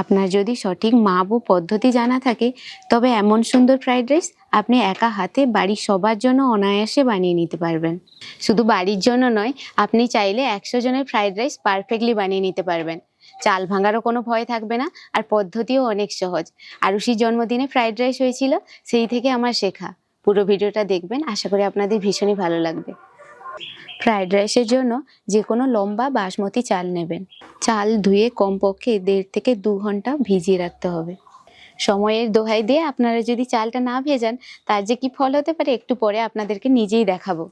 আপনার যদি সঠিক মাপ ও পদ্ধতি জানা থাকে, তবে এমন সুন্দর ফ্রাইড রাইস আপনি একা হাতে বাড়ির সবার জন্য অনায়াসে বানিয়ে নিতে পারবেন। শুধু বাড়ির জন্য নয়, আপনি চাইলে একশো জনের ফ্রাইড রাইস পারফেক্টলি বানিয়ে নিতে পারবেন। চাল ভাঙারও কোনো ভয় থাকবে না, আর পদ্ধতিও অনেক সহজ। আরুষির জন্মদিনে ফ্রাইড রাইস হয়েছিল, সেই থেকে আমার শেখা। পুরো ভিডিওটা দেখবেন, আশা করি আপনাদের ভীষণই ভালো লাগবে। ফ্রাইড রাইসের জন্য যে কোনো লম্বা বাসমতি চাল নেবেন। চাল ধুয়ে কমপক্ষে দেড় থেকে দু ঘণ্টা ভিজিয়ে রাখতে হবে। সময়ের দোহাই দিয়ে আপনারা যদি চালটা না ভেজান, তার যে কি ফল হতে পারে একটু পরে আপনাদেরকে নিজেই দেখাবো।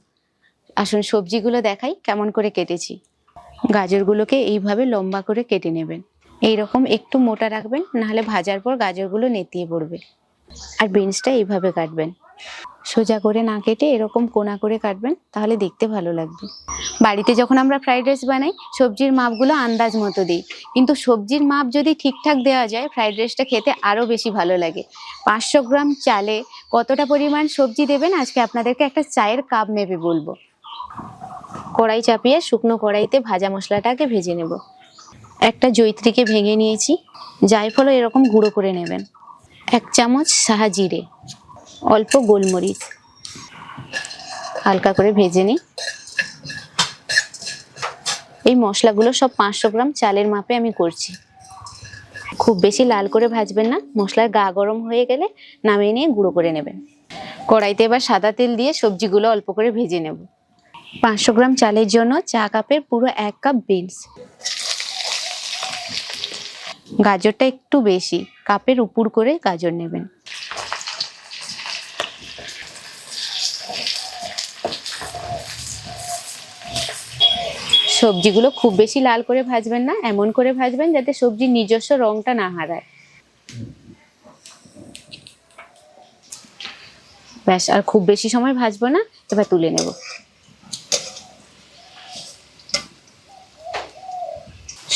আসুন সবজিগুলো দেখাই কেমন করে কেটেছি। গাজরগুলোকে এইভাবে লম্বা করে কেটে নেবেন। এই রকম একটু মোটা রাখবেন, নাহলে ভাজার পর গাজরগুলো নেতিয়ে পড়বে। আর বিনসটা এইভাবে কাটবেন। সোজা করে না কেটে এরকম কোনা করে কাটবেন, তাহলে দেখতে ভালো লাগবে। বাড়িতে যখন আমরা ফ্রাইড রাইস বানাই, সবজির মাপগুলো আন্দাজ মতো দিই। কিন্তু সবজির মাপ যদি ঠিকঠাক দেওয়া যায়, ফ্রাইড রাইসটা খেতে আরও বেশি ভালো লাগে। পাঁচশো গ্রাম চালে কতটা পরিমাণ সবজি দেবেন, আজকে আপনাদেরকে একটা চায়ের কাপ মেপে বলব। কড়াই চাপিয়ে শুকনো কড়াইতে ভাজা মশলাটাকে ভেজে নেব। একটা জৈত্রীকে ভেঙে নিয়েছি। জায়ফলও এরকম গুঁড়ো করে নেবেন। এক চামচ সাহা জিরে। অল্প গোলমরিচ। হালকা করে ভেজে নিই। এই মশলাগুলো সব পাঁচশো গ্রাম চালের মাপে আমি করছি। খুব বেশি লাল করে ভাজবেন না, মশলার গা গরম হয়ে গেলে নামিয়ে নিয়ে গুঁড়ো করে নেবেন। কড়াইতে এবার সাদা তেল দিয়ে সবজিগুলো অল্প করে ভেজে নেব। পাঁচশো গ্রাম চালের জন্য চা কাপের পুরো এক কাপ বিনস। গাজরটা একটু বেশি, কাপের উপর করে গাজর নেবেন। সবজিগুলো খুব বেশি লাল করে ভাজবেন না, এমন করে ভাজবেন যাতে সবজির নিজস্ব রংটা না হারায়। ব্যাস, আর খুব বেশি সময় ভাজবো না, এবার তুলে নেব।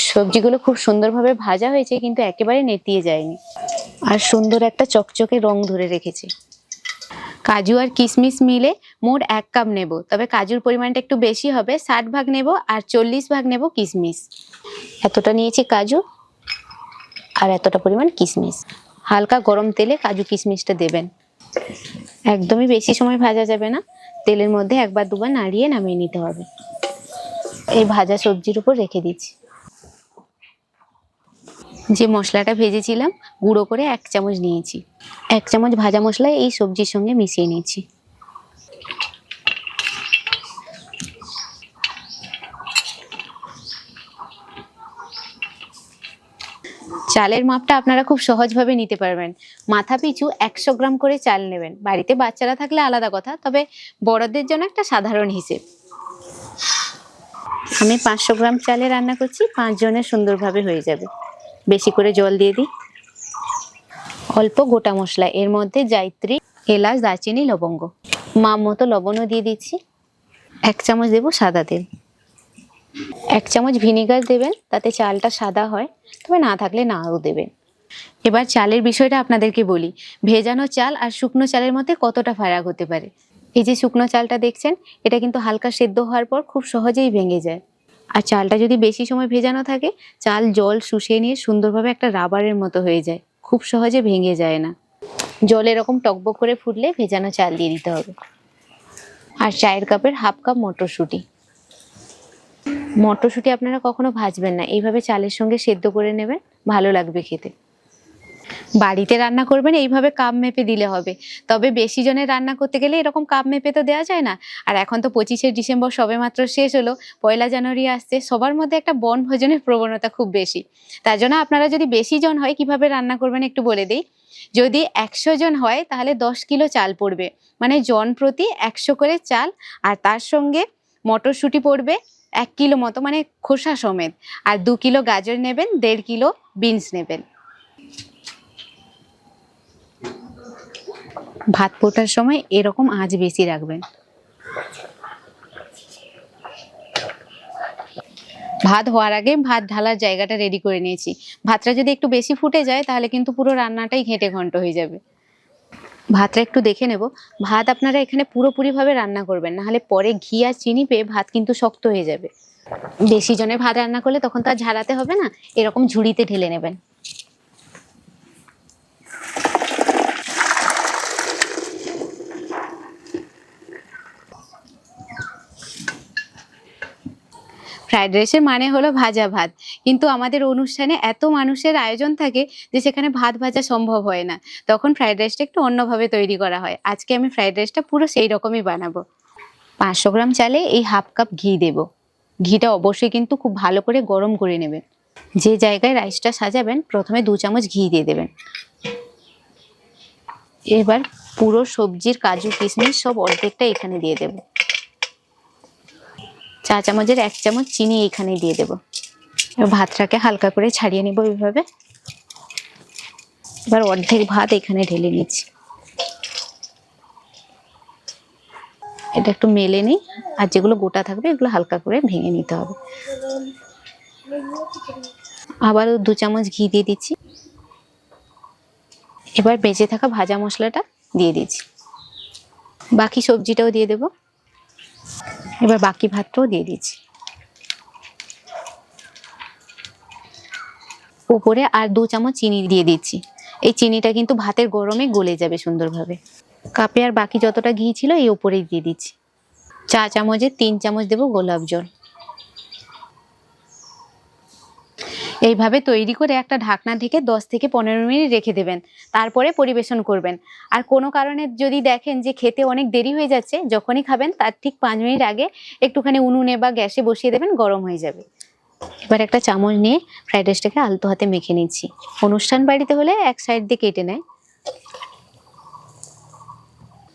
সবজিগুলো খুব সুন্দরভাবে ভাজা হয়েছে, কিন্তু একেবারে নেতিয়ে যায়নি। আর সুন্দর একটা চকচকে রং ধরে রেখেছে। কাজু আর কিশমিশ মিলে মোট এক কাপ নেব। তবে কাজুর পরিমাণটা একটু বেশি হবে, ষাট ভাগ নেব আর চল্লিশ ভাগ নেব কিশমিশ। এতটা নিয়েছি কাজু আর এতটা পরিমাণ কিশমিশ। হালকা গরম তেলে কাজু কিশমিশটা দেবেন। একদমই বেশি সময় ভাজা যাবে না। তেলের মধ্যে একবার দুবার নাড়িয়ে নামিয়ে নিতে হবে। এই ভাজা সবজির উপর রেখে দিচ্ছি। যে মশলাটা ভেজেছিলাম, গুঁড়ো করে এক চামচ নিয়েছি। এক চামচ ভাজা মশলা এই সবজির সঙ্গে মিশিয়ে নিয়েছি চালের মাপটা আপনারা খুব সহজভাবে নিতে পারবেন। মাথা পিছু একশো গ্রাম করে চাল নেবেন। বাড়িতে বাচ্চারা থাকলে আলাদা কথা, তবে বড়দের জন্য একটা সাধারণ হিসেব। আমি পাঁচশো গ্রাম চালে রান্না করছি, পাঁচজনের সুন্দরভাবে হয়ে যাবে। বেশি করে জল দিয়ে দিই। অল্প গোটা মশলা, এর মধ্যে জায়ত্রী, এলাচ, দারচিনি, লবঙ্গ। মাপ মতো লবণও দিয়ে দিচ্ছি। এক চামচ দেবো সাদা তেল। এক চামচ ভিনিগার দেবেন, তাতে চালটা সাদা হয়, তবে না থাকলে নাও দেবেন। এবার চালের বিষয়টা আপনাদেরকে বলি। ভেজানো চাল আর শুকনো চালের মধ্যে কতটা ফারাক হতে পারে? এই যে শুকনো চালটা দেখছেন, এটা কিন্তু হালকা সেদ্ধ হওয়ার পর খুব সহজেই ভেঙে যায়। আর চালটা যদি বেশি সময় ভেজানো থাকে, চাল জল শুষিয়ে নিয়ে সুন্দরভাবে একটা রাবারের মতো হয়ে যায়। খুব সহজে ভেঙে যায় না। জল এরকম টকবক করে ফুটলে ভেজানো চাল দিয়ে দিতে হবে। আর চায়ের কাপের হাফ কাপ মটরশুঁটি। মটরশুঁটি আপনারা কখনো ভাজবেন না। এইভাবে চালের সঙ্গে সেদ্ধ করে নেবেন, ভালো লাগবে খেতে। বাড়িতে রান্না করবেন, এইভাবে কাপ মেপে দিলে হবে। তবে বেশি জনের রান্না করতে গেলে এরকম কাপ মেপে তো দেওয়া যায় না। আর এখন তো পঁচিশে ডিসেম্বর সবে মাত্র শেষ হলো, পয়লা জানুয়ারি আসছে, সবার মধ্যে একটা বন ভোজনের প্রবণতা খুব বেশি। তার জন্য আপনারা যদি বেশি জন হয়, কীভাবে রান্না করবেন একটু বলে দিই। যদি একশো জন হয়, তাহলে দশ কিলো চাল পড়বে। মানে জন প্রতি একশো করে চাল, আর তার সঙ্গে মটরশুঁটি পড়বে এক কিলো মতো মানে খোসা সমেত। আর দু কিলো গাজর নেবেন, দেড় কিলো বিনস নেবেন। ভাত ফোটার সময় এরকম আঁচ বেশি রাখবেন। ভাত হওয়ার আগে ভাত ঢালার জায়গাটা রেডি করে নিয়েছি। ভাতটা যদি একটু বেশি ফুটে যায়, তাহলে কিন্তু পুরো রান্নাটাই ঘেঁটে ঘন্ট হয়ে যাবে। ভাতটা একটু দেখে নেব। ভাত আপনারা এখানে পুরোপুরিভাবে রান্না করবেন নাহলে পরে ঘি আর চিনি পেয়ে ভাত কিন্তু শক্ত হয়ে যাবে। বেশি জনের ভাত রান্না করলে তখন তো আর ঝাড়াতে হবে না, এরকম ঝুড়িতে ঢেলে নেবেন। ফ্রাইড রাইসের মানে হলো ভাজা ভাত। কিন্তু আমাদের অনুষ্ঠানে এত মানুষের আয়োজন থাকে যে সেখানে ভাত ভাজা সম্ভব হয় না। তখন ফ্রাইড রাইসটা একটু অন্যভাবে তৈরি করা হয়। আজকে আমি ফ্রাইড রাইসটা পুরো সেই রকমই বানাবো। পাঁচশো গ্রাম চালে এই হাফ কাপ ঘি দেব। ঘিটা অবশ্যই কিন্তু খুব ভালো করে গরম করে নেবেন। যে জায়গায় রাইসটা সাজাবেন, প্রথমে দু চামচ ঘি দিয়ে দেবেন। এবার পুরো সবজির কাজু কিশমিশ সব অর্ধেকটা এখানে দিয়ে দেব। চা চামচের এক চামচ চিনি এখানে দিয়ে দেব। ভাতটাকে হালকা করে ছাড়িয়ে নিব এইভাবে। এবার অর্ধেক ভাত এখানে ঢেলে নিচ্ছি। এটা একটু মেলে নিই, আর যেগুলো গোটা থাকবে এগুলো হালকা করে ভেঙে নিতে হবে। আবারও দু চামচ ঘি দিয়ে দিচ্ছি। এবার বেঁচে থাকা ভাজা মশলাটা দিয়ে দিচ্ছি। বাকি সবজিটাও দিয়ে দেব। এবার বাকি ভাতটাও দিয়ে দিচ্ছি। উপরে আর দু চামচ চিনি দিয়ে দিচ্ছি। এই চিনিটা কিন্তু ভাতের গরমে গলে যাবে সুন্দরভাবে। কাপে আর বাকি যতটা ঘি ছিল এই উপরেই দিয়ে দিচ্ছি। চা চামচে তিন চামচ দেবো গোলাপ জল। এইভাবে তৈরি করে একটা ঢাকনা থেকে দশ থেকে পনেরো মিনিট রেখে দেবেন। তারপরে পরিবেশন করবেন। আর কোনো কারণে যদি দেখেন যে খেতে অনেক দেরি হয়ে যাচ্ছে, যখনই খাবেন তার ঠিক পাঁচ মিনিট আগে একটুখানি উনুনে বা গ্যাসে বসিয়ে দেবেন, গরম হয়ে যাবে। এবার একটা চামচ নিয়ে ফ্রাইড রাইসটাকে আলতো হাতে মেখে নিচ্ছি। অনুষ্ঠান বাড়িতে হলে এক সাইড দিয়ে কেটে নেয়।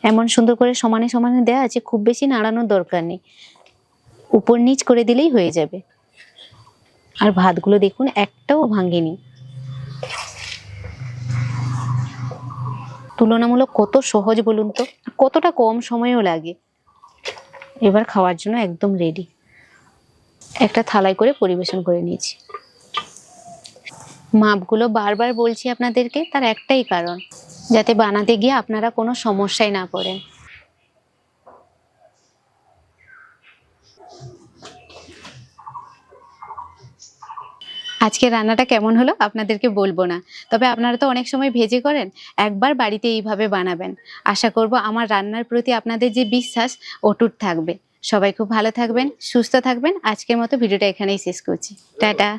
এমন সুন্দর করে সমানে সমানে দেওয়া আছে, খুব বেশি নাড়ানোর দরকার নেই। উপর নিচ করে দিলেই হয়ে যাবে। আর ভাতগুলো দেখুন, একটাও ভাঙেনি। তুলনামূলক কত সহজ বলুন তো কতটা কম সময়ও লাগে। এবার খাওয়ার জন্য একদম রেডি একটা থালায় করে পরিবেশন করে নিয়েছি। মাপগুলো বারবার বলছি আপনাদেরকে, তার একটাই কারণ, যাতে বানাতে গিয়ে আপনারা কোনো সমস্যায় না পড়েন। আজকে রান্নাটা কেমন হলো আপনাদেরকে বলব না। তবে আপনারা তো অনেক সময় ভেজে করেন, একবার বাড়িতে এইভাবে বানাবেন। আশা করব আমার রান্নার প্রতি আপনাদের যে বিশ্বাস, অটুট থাকবে। সবাই খুব ভালো থাকবেন, সুস্থ থাকবেন। আজকের মতো ভিডিওটা এখানেই শেষ করছি। টাটা।